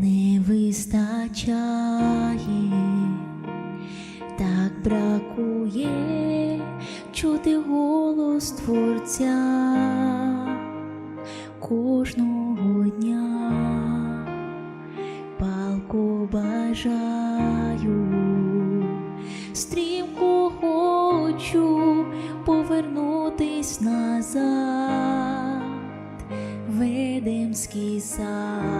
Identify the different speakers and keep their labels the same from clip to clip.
Speaker 1: не вистачає, так бракує чути голос Творця кожного дня, палко бажаю, стрімко хочу повернутись назад в Едемський сад,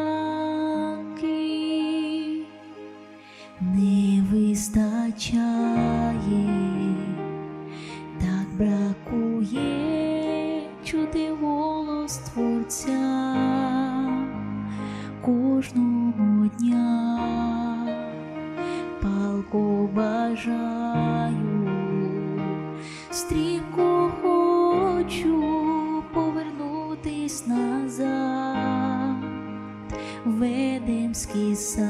Speaker 1: бажаю, стрімко хочу повернутись назад в Едемський сад,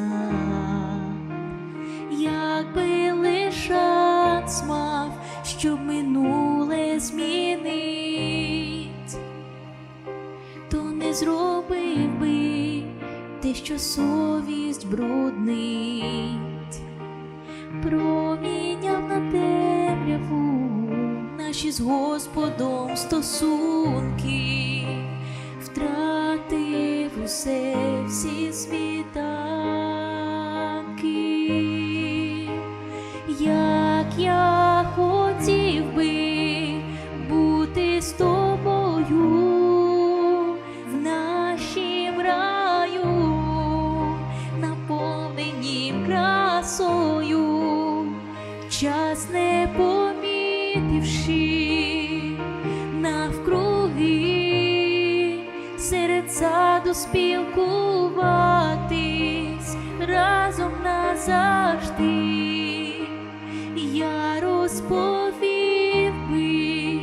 Speaker 1: якби лиш шанс мав, щоб минуле змінить, то не зробив би те, що совість бруднить, з Господом стосунки, втратив усе назавжди. Я розповів би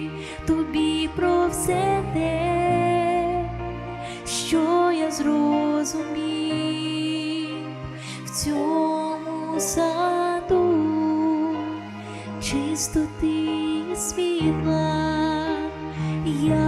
Speaker 1: тобі про все те, що я зрозумів в цьому саду чистоти світла, я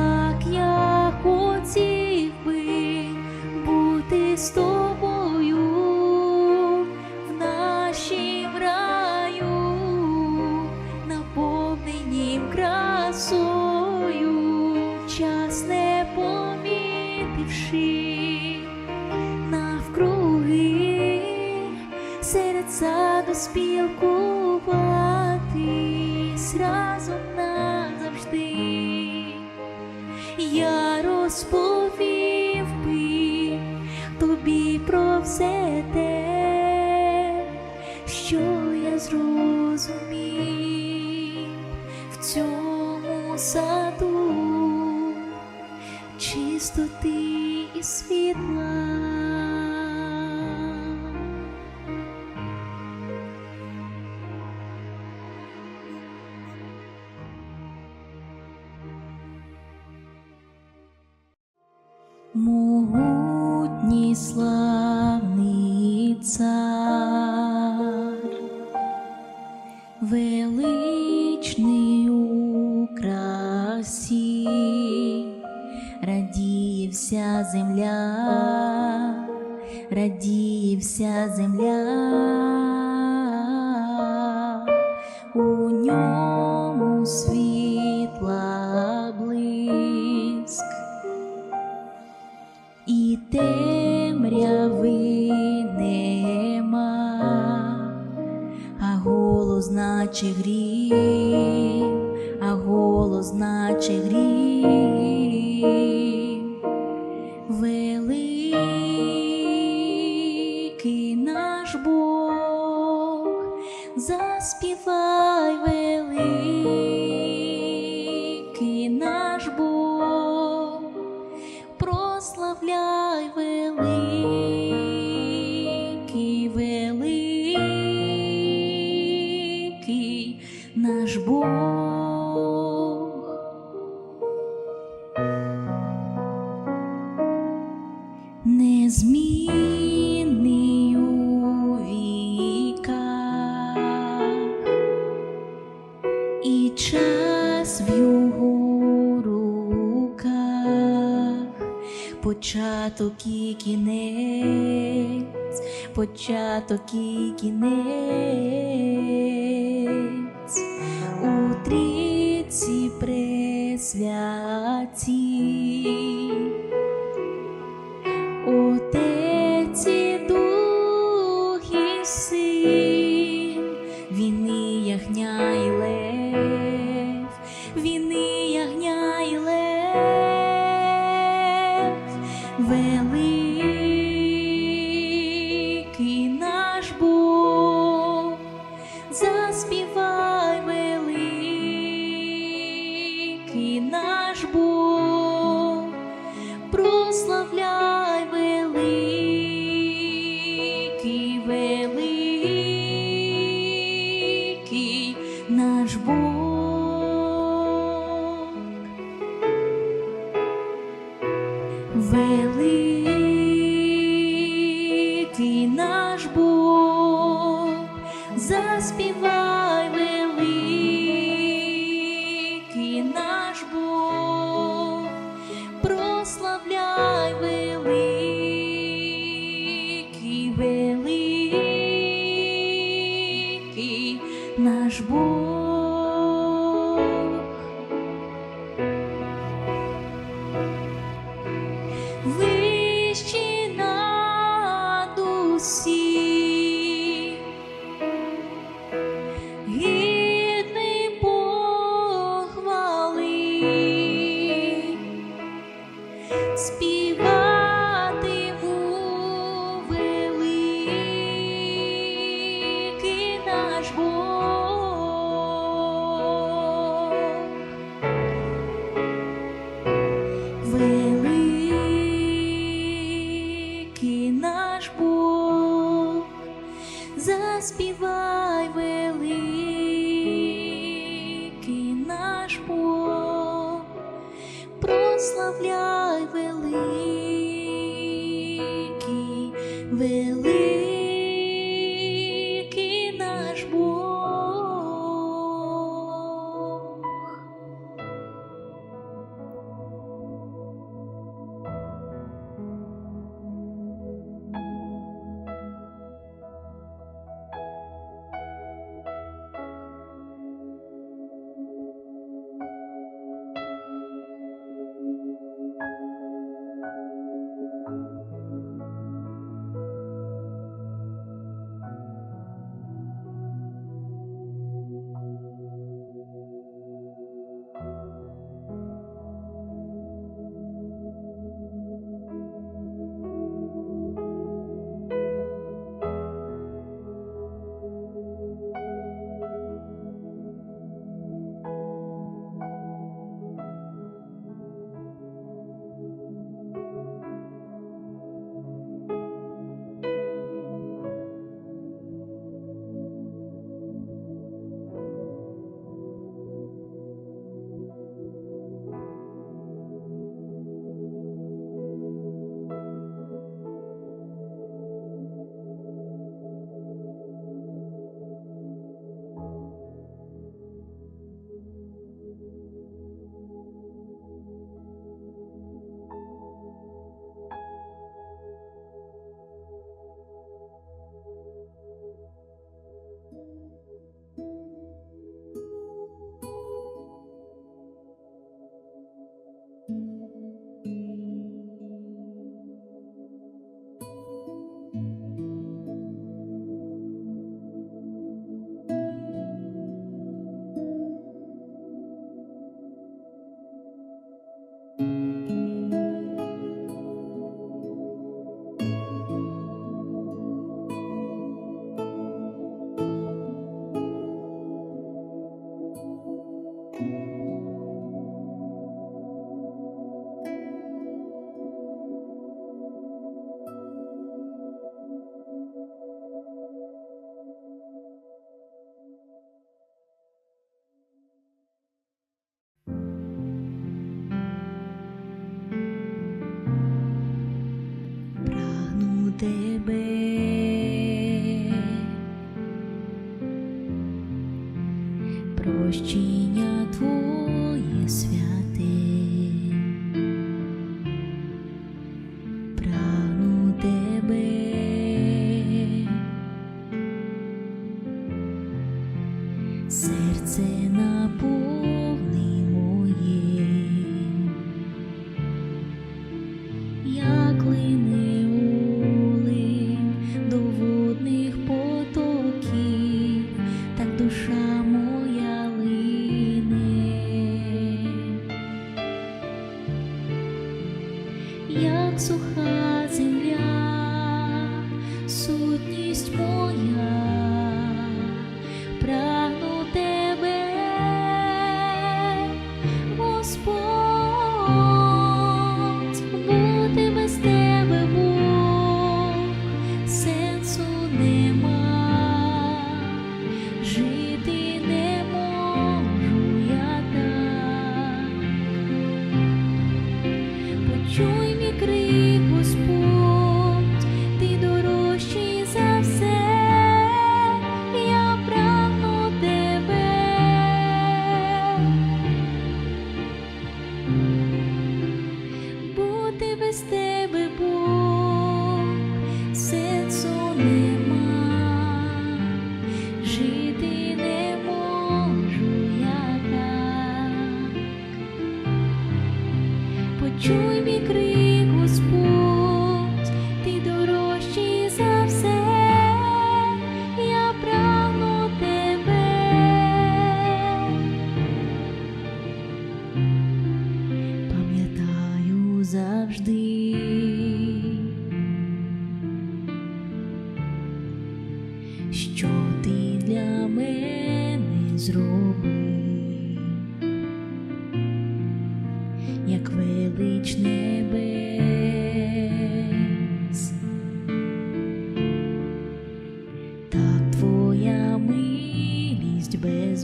Speaker 1: സ്തുതി світла блиск і темряви нема, а голос наче грім, а голос наче грім. Початок і кінець, початок і кінець,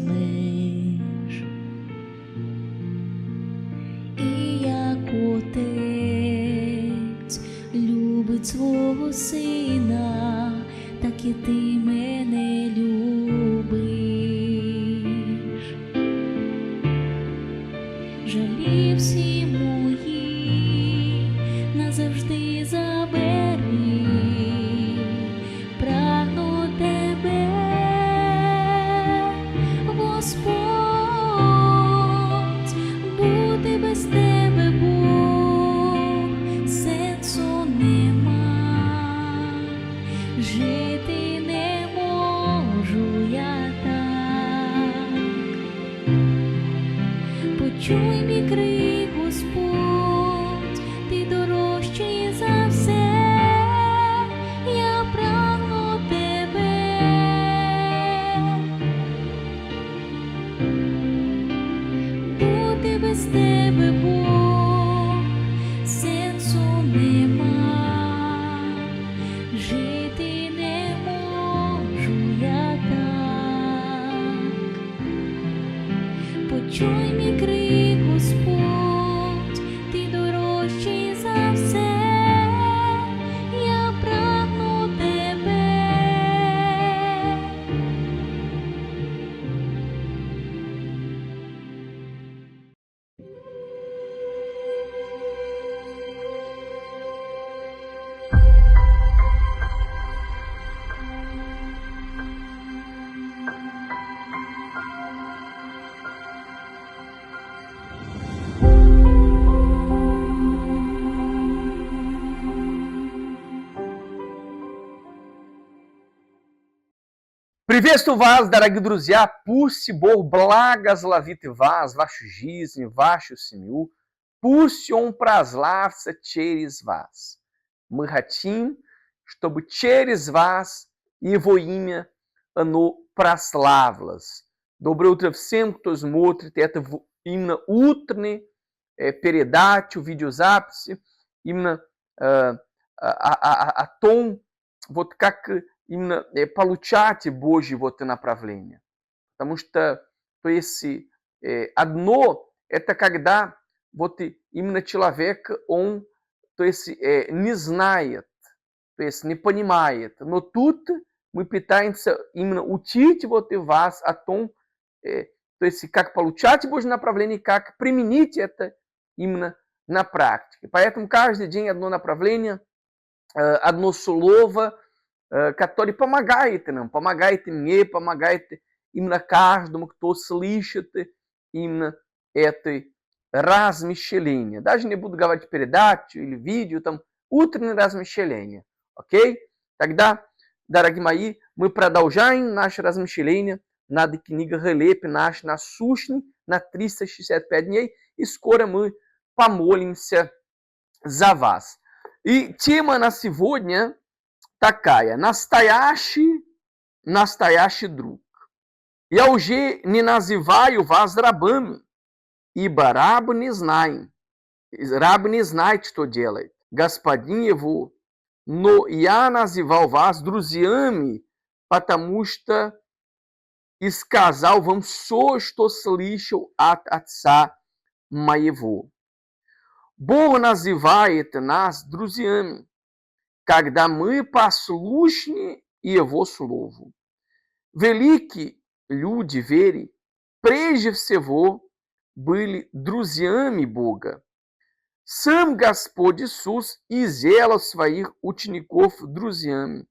Speaker 1: милість і як отець любить свого сина, так і ти
Speaker 2: Приветствую вас, дорогие друзья! Пусть Бог благословит вас, вашу жизнь, вашу семью. Пусть Он прославится через вас. Мы хотим, чтобы через вас Его имя оно прославилось. Доброе утро всем, кто смотрит это в именно утренней э, передачу, видеозаписи, именно э, о, о- о- о том, вот как именно э, получать Божье вот направление. Потому что то есть э, одно это когда вот и именно человек он то есть э, не знает, то есть не понимает. Но тут мы пытаемся именно учить вот и вас о том, э, То есть как получать Божье направление, как применить это именно на практике. Поэтому каждый день одно направление, одно слово, которое помогает нам, помогает мне, помогает именно каждому, кто слышит именно это размещение. Даже не буду говорить передачу или видео, там утреннее размещение. Окей? Тогда, дорогие мои, мы продолжаем наше размышление над книгой Релеп наш насущный на 365 дней. И скоро мы помолимся за вас. И тема на сегодня Takaya, Nastayashi, Nastayashi Druk. Yauji Ninazivaio Vazdrabami, Ibarabo Nisnai, Rab Nisnai Titodelai, Gaspadin Evu, No Yanazival Vaz Druziami, Patamusta Escasal Vam Sostoslixo At Atsa Maevu. Bornazivai Etnas Druziami, когда мы послушны Его Слову. Великие люди веры, прежде всего, были друзьями Бога. Сам Господь Иисус сделал своих учеников друзьями.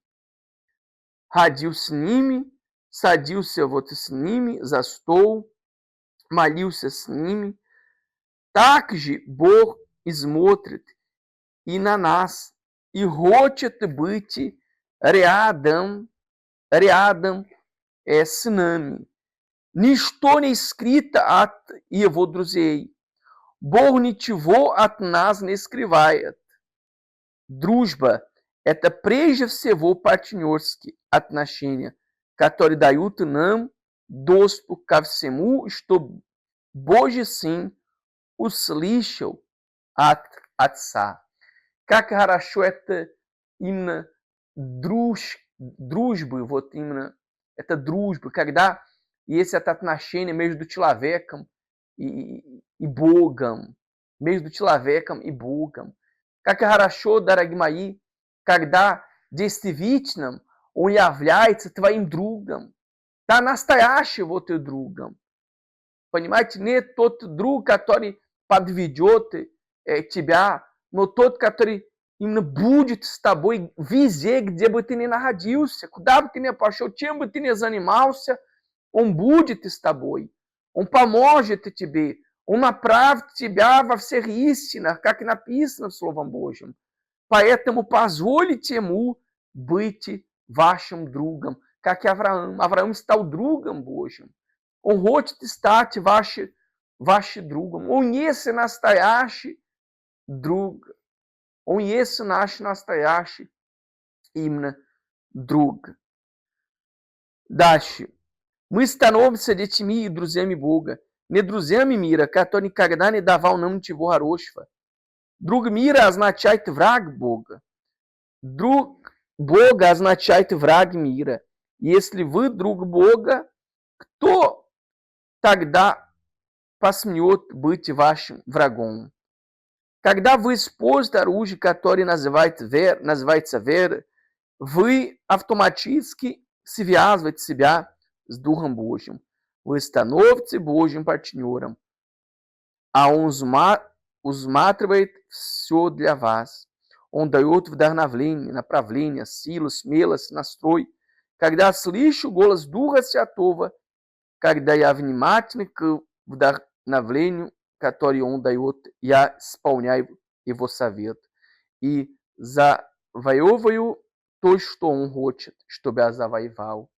Speaker 2: Ходил с ними, садился вот с ними за стол, молился с ними. Так же Бог и смотрит и на нас, e Ihoteput, Readam, Readam, é Sinami. Nistone escrita at Ievodruzei. Bornitivô atnas neskrivaiat. Drusba, eta prejevsevô patinhorski atnashenia. Catoridaiuto nam, dospo cavsemu, estou boje sim os lixo at atsá. Как хорошо это именно друж, дружбы, вот именно это дружба, когда есть это отношение между человеком и, и Богом, между человеком и Богом. Как хорошо, дорогие мои, когда действительно он является твоим другом, да настоящим вот и другом. Понимаете, не тот друг, который подведет э, тебя, но тот, который именно будет с тобой везде, где бы ты ни находился, куда бы ты ни пошел, чем бы ты ни занимался, он будет с тобой, он поможет тебе, он направит тебя во всех истинах, как написано в Словом Божьем. Поэтому позволите ему быть вашим другом, как и Авраам. Авраам стал другом Божьим. Он хочет стать ваш, ваш другом. Он есть настоящий друг. Он есть наш настоящий именно друг. Дальше. Мы становимся детьми и друзьями Бога. Не друзьями мира, которые никогда не давал нам ничего хорошего. Друг мира означает враг Бога. Друг Бога означает враг мира. Если вы друг Бога, кто тогда посмет быть вашим врагом? Когда вы используете оружие, которое называется вера, называется вера, вы автоматически связываете себя с Духом Божьим. Вы становитесь Божьим партнером, а Он усматривает все для вас. Он дает вдохновение, направление, силу, смелость, настрой. Когда слышу голос Духа Святого, когда я внимательный к вдохновлению который он дает, я исполняю его совет и завоевываю то, что он хочет, чтобы я завоевал.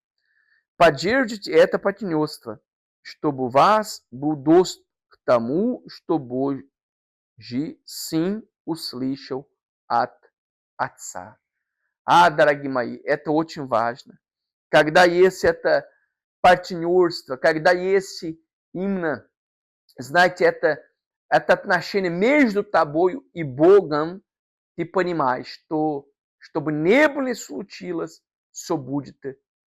Speaker 2: Поддержите это партнерство, чтобы у вас был доступ к тому, что Божий sim услышал от Отца. А, дорогие мои, это очень важно. Когда есть это партнерство, когда есть именно знаете, это, это отношение между тобой и Богом, ты понимаешь, что чтобы не было случилось, все будет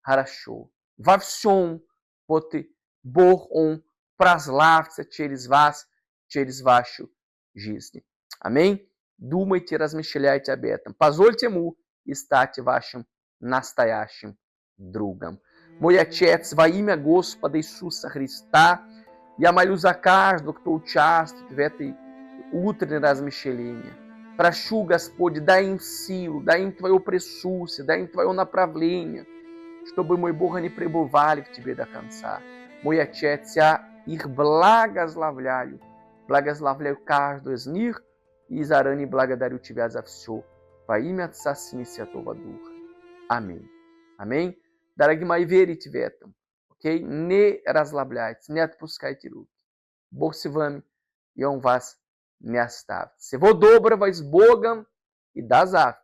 Speaker 2: хорошо. Во всем вот Бог, Он прославится через вас, через вашу жизнь. Амém? Думайте, размышляйте об этом. Позвольте Ему и стать вашим настоящим другом. Мой Отец, во имя Господа Иисуса Христа, я молю за каждого, кто участвует в этой утренней размещении. Прошу, Господь, дай им силу, дай им Твое присутствие, дай им Твое направление, чтобы, мой Бог, они пребывали в Тебе до конца. Мой Отец, я их благословляю, благословляю каждого из них и заранее благодарю Тебя за все. Во имя Отца, Сына и Святого Духа. Аминь. Аминь. Дорогие мои, верите в этом. Окей? Не расслабляйтесь, не отпускайте руки. Бог с вами, и Он вас не оставит. Всего доброго и с Богом, и до завтра.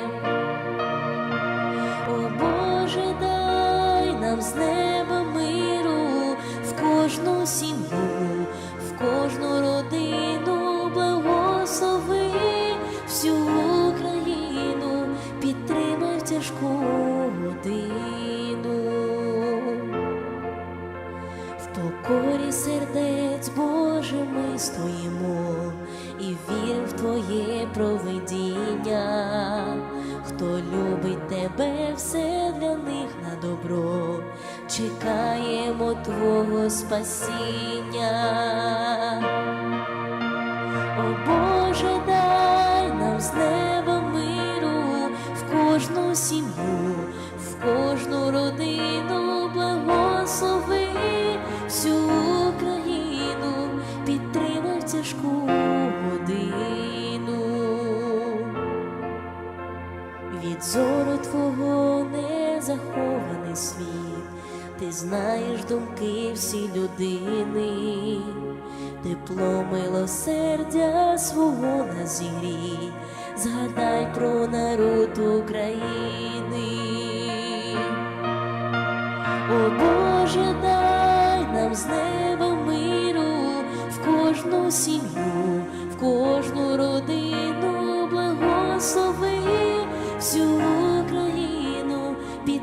Speaker 1: Провидіння. Хто любить тебе, все для них на добро, чекаємо Твого спасіння.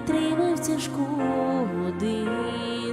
Speaker 1: Україну, підтримай тяжку годину.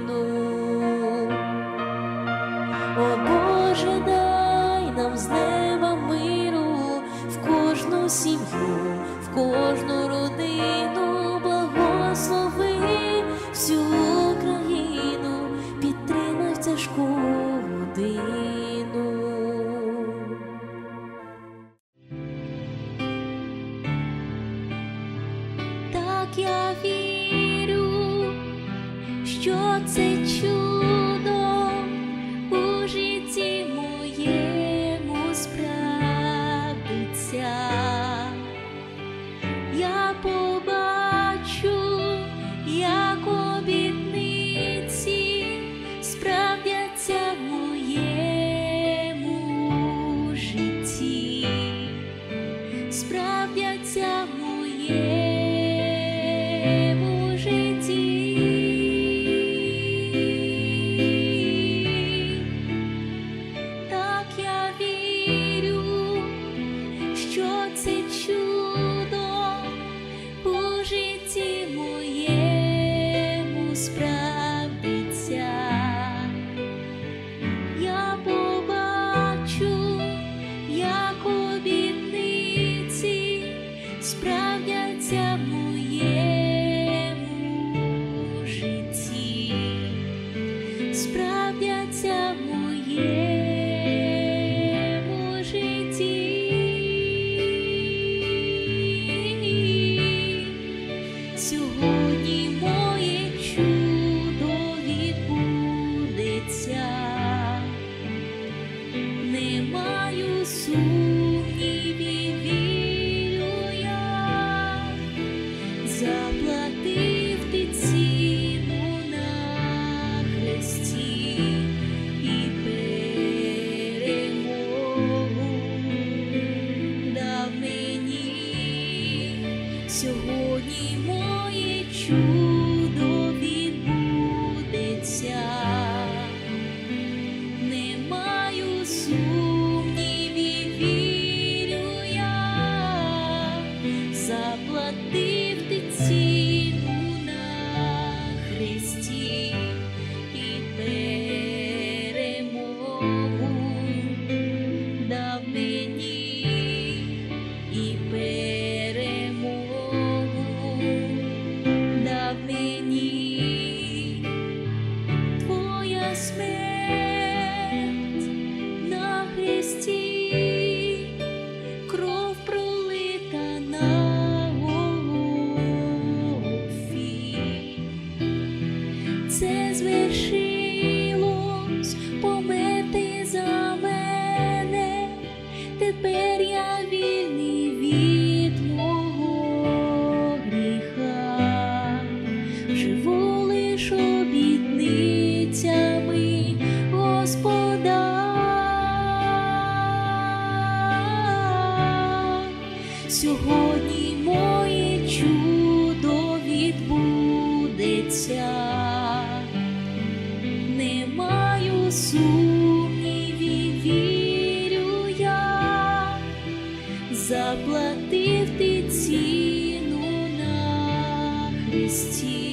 Speaker 1: Заплатив ти ціну на Христі